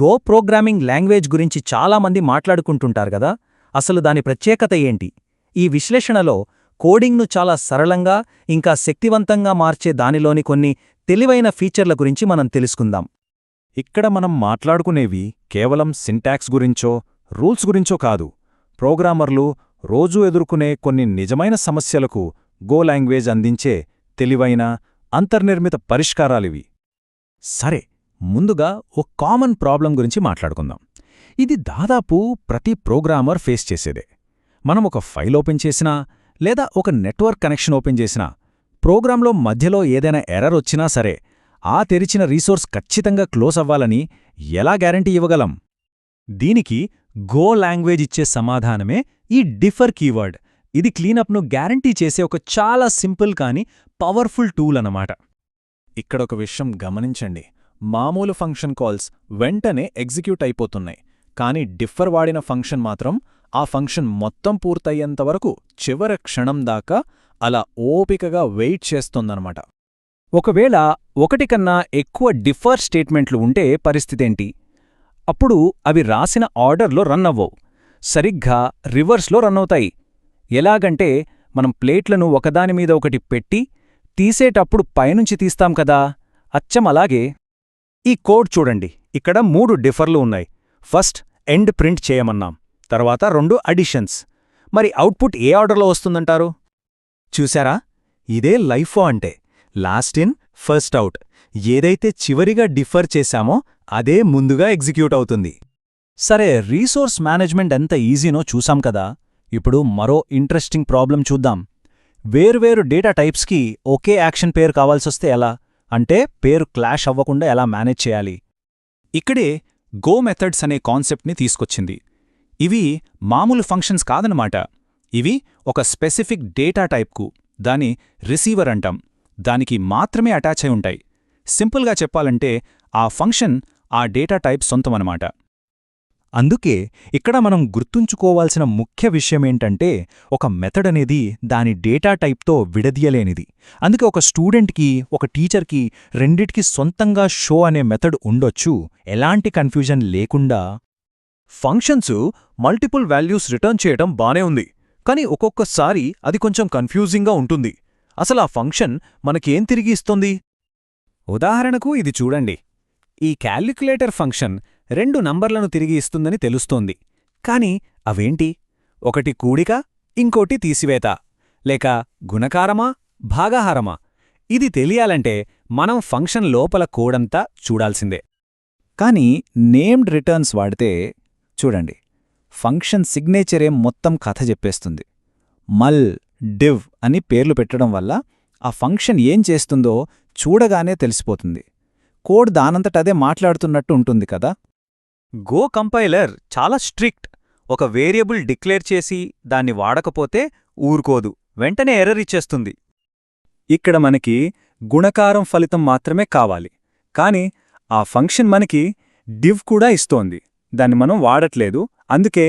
Go programming language గురించి చాలామంది మాట్లాడుకుంటుంటారు గదా అసలు దాని ప్రత్యేకత ఏంటి? ఈ విశ్లేషణలో కోడింగ్ను చాలా సరళంగా ఇంకా శక్తివంతంగా మార్చే దానిలోని కొన్ని తెలివైన ఫీచర్ల గురించి మనం తెలుసుకుందాం. ఇక్కడ మనం మాట్లాడుకునేవి కేవలం సింటాక్స్ గురించో రూల్స్ గురించో కాదు. ప్రోగ్రామర్లు రోజూ ఎదుర్కొనే కొన్ని నిజమైన సమస్యలకు గో లాంగ్వేజ్ అందించే తెలివైన అంతర్నిర్మిత పరిష్కారాలివి. సరే ముందుగా ఓ కామన్ ప్రాబ్లం గురించి మాట్లాడుకుందాం. ఇది దాదాపు ప్రతి ప్రోగ్రామర్ ఫేస్ చేసేదే. మనం ఒక ఫైల్ ఓపెన్ చేసినా లేదా ఒక నెట్వర్క్ కనెక్షన్ ఓపెన్ చేసినా ప్రోగ్రాంలో మధ్యలో ఏదైనా ఎర్రర్ వచ్చినా సరే ఆ తెరిచిన రీసోర్స్ ఖచ్చితంగా క్లోజ్ అవ్వాలని ఎలా గ్యారంటీ ఇవ్వగలం? దీనికి గో లాంగ్వేజ్ ఇచ్చే సమాధానమే ఈ డిఫర్ కీవర్డ్. ఇది క్లీనప్ను గ్యారంటీ చేసే ఒక చాలా సింపుల్ కానీ పవర్ఫుల్ టూల్ అన్నమాట. ఇక్కడొక విషయం గమనించండి. మామూలు ఫంక్షన్ కాల్స్ వెంటనే ఎగ్జిక్యూట్ అయిపోతున్నాయి. కానీ డిఫర్ వాడిన ఫంక్షన్ మాత్రం ఆ ఫంక్షన్ మొత్తం పూర్తయ్యేంతవరకు చివర క్షణం దాకా అలా ఓపికగా వెయిట్ చేస్తోందనమాట ఒకవేళ ఒకటి కన్నా ఎక్కువ డిఫర్ స్టేట్మెంట్లు ఉంటే పరిస్థితేంటి? అప్పుడు అవి రాసిన ఆర్డర్లో రన్ అవ్వవు. సరిగ్గా రివర్స్లో రన్ అవుతాయి. ఎలాగంటే మనం ప్లేట్లను ఒకదానిమీద ఒకటి పెట్టి తీసేటప్పుడు పైనుంచి తీస్తాం కదా? అచ్చం అలాగే. ఈ కోడ్ చూడండి. ఇక్కడ మూడు డిఫర్లు ఉన్నాయి. ఫస్ట్ ఎండ్ ప్రింట్ చేయమన్నాం. తర్వాత రెండు అడిషన్స్. మరి అవుట్పుట్ ఏ ఆర్డర్లో వస్తుందంటారు? చూశారా? ఇదే లైఫో అంటే. Last in first out. ఏదైతే చివరిగా డిఫర్ చేశామో అదే ముందుగా ఎగ్జిక్యూట్ అవుతుంది. సరే రీసోర్స్ మేనేజ్మెంట్ ఎంత ఈజీనో చూసాం కదా. ఇప్పుడు మరో ఇంట్రెస్టింగ్ ప్రాబ్లం చూద్దాం. వేర్వేరు డేటా టైప్స్కి ఒకే యాక్షన్ పేరు కావాల్సొస్తే ఎలా? అంటే పేరు క్లాష్ అవ్వకుండా ఎలా మేనేజ్ చేయాలి? ఇక్కడే గో మెథడ్స్ అనే కాన్సెప్ట్ని తీసుకొచ్చింది. ఇవి మామూలు ఫంక్షన్స్ కాదనమాట. ఇవి ఒక స్పెసిఫిక్ డేటా టైప్కు దాని రిసీవర్ అంటాం. దానికి మాత్రమే అటాచ్ అయి ఉంటాయి. సింపుల్గా చెప్పాలంటే ఆ ఫంక్షన్ ఆ డేటా టైప్ సొంతమనమాట. అందుకే ఇక్కడ మనం గుర్తుంచుకోవాల్సిన ముఖ్య విషయమేంటంటే ఒక మెథడ్ అనేది దాని డేటా టైప్తో విడదీయలేనిది. అందుకే ఒక స్టూడెంట్కి ఒక టీచర్కి రెండిటికి సొంతంగా షో అనే మెథడ్ ఉండొచ్చు. ఎలాంటి కన్ఫ్యూజన్ లేకుండా ఫంక్షన్స్ మల్టిపుల్ వాల్యూస్ రిటర్న్ చేయటం బానే ఉంది. కానీ ఒక్కొక్కసారి అది కొంచెం కన్ఫ్యూజింగ్గా ఉంటుంది. అసలు ఆ ఫంక్షన్ మనకేం తిరిగి ఇస్తుంది? ఉదాహరణకు ఇది చూడండి. ఈ క్యాలిక్యులేటర్ ఫంక్షన్ రెండు నంబర్లను తిరిగి ఇస్తుందని తెలుస్తోంది. కాని అవేంటి? ఒకటి కూడిక ఇంకోటి తీసివేత. లేక గుణకారమా భాగాహారమా? ఇది తెలియాలంటే మనం ఫంక్షన్ లోపల కోడంతా చూడాల్సిందే. కానీ నేమ్డ్ రిటర్న్స్ వాడితే చూడండి ఫంక్షన్ సిగ్నేచరే మొత్తం కథ చెప్పేస్తుంది. మల్ డివ్ అని పేర్లు పెట్టడం వల్ల ఆ ఫంక్షన్ ఏం చేస్తుందో చూడగానే తెలిసిపోతుంది. కోడ్ దానంతటదే మాట్లాడుతున్నట్టు ఉంటుంది కదా? గో కంపైలర్ చాలా స్ట్రిక్ట్. ఒక వేరియబుల్ డిక్లేర్ చేసి దాన్ని వాడకపోతే ఊరుకోదు. వెంటనే ఎర్రర్ ఇచ్చేస్తుంది. ఇక్కడ మనకి గుణకారం ఫలితం మాత్రమే కావాలి. కాని ఆ ఫంక్షన్ మనకి డివ్ కూడా ఇస్తోంది. దాన్ని మనం వాడట్లేదు. అందుకే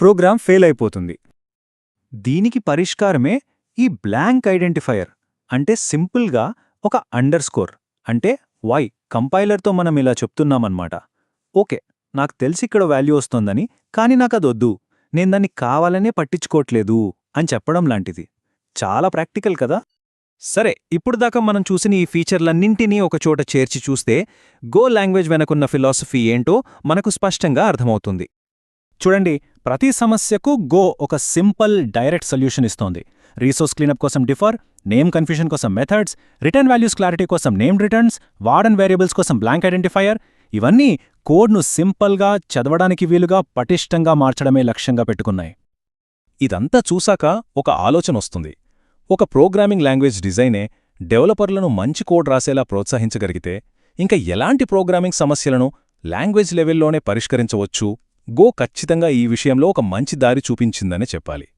ప్రోగ్రాం ఫెయిల్ అయిపోతుంది. దీనికి పరిష్కారమే ఈ బ్లాంక్ ఐడెంటిఫైయర్. అంటే సింపుల్గా ఒక అండర్ స్కోర్. అంటే వై కంపైలర్తో మనం ఇలా చెప్తున్నామన్నమాట ఓకే నాకు తెలిసిక్కడ వాల్యూ వస్తోందని కాని నాకదొద్దు. నేను దాన్ని కావాలనే పట్టించుకోవట్లేదు అని చెప్పడం లాంటిది. చాలా ప్రాక్టికల్ కదా? సరే ఇప్పుడు దాకా మనం చూసిన ఈ ఫీచర్లన్నింటినీ ఒకచోట చేర్చి చూస్తే గో లాంగ్వేజ్ వెనకున్న ఫిలాసఫీ ఏంటో మనకు స్పష్టంగా అర్థమవుతుంది. చూడండి ప్రతి సమస్యకు గో ఒక సింపుల్ డైరెక్ట్ సొల్యూషన్ ఇస్తోంది. రీసోర్స్ క్లీనప్ కోసం డిఫర్ నేమ్ కన్ఫ్యూషన్ కోసం మెథడ్స్ రిటర్న్ వాల్యూస్ క్లారిటీ కోసం నేమ్ రిటర్న్స్ వార్డన్ వేరియబుల్స్ కోసం బ్లాంక్ ఐడెంటిఫైయర్ ఇవన్నీ కోడ్ను సింపుల్గా చదవడానికి వీలుగా పటిష్టంగా మార్చడమే లక్ష్యంగా పెట్టుకున్నాయి. ఇదంతా చూశాక ఒక ఆలోచన వస్తుంది. ఒక ప్రోగ్రామింగ్ లాంగ్వేజ్ డిజైనే డెవలపర్లను మంచి కోడ్ రాసేలా ప్రోత్సహించగలిగితే ఇంకా ఎలాంటి ప్రోగ్రామింగ్ సమస్యలను లాంగ్వేజ్ లెవెల్లోనే పరిష్కరించవచ్చు? గో ఖచ్చితంగా ఈ విషయంలో ఒక మంచి దారి చూపించిందనే చెప్పాలి.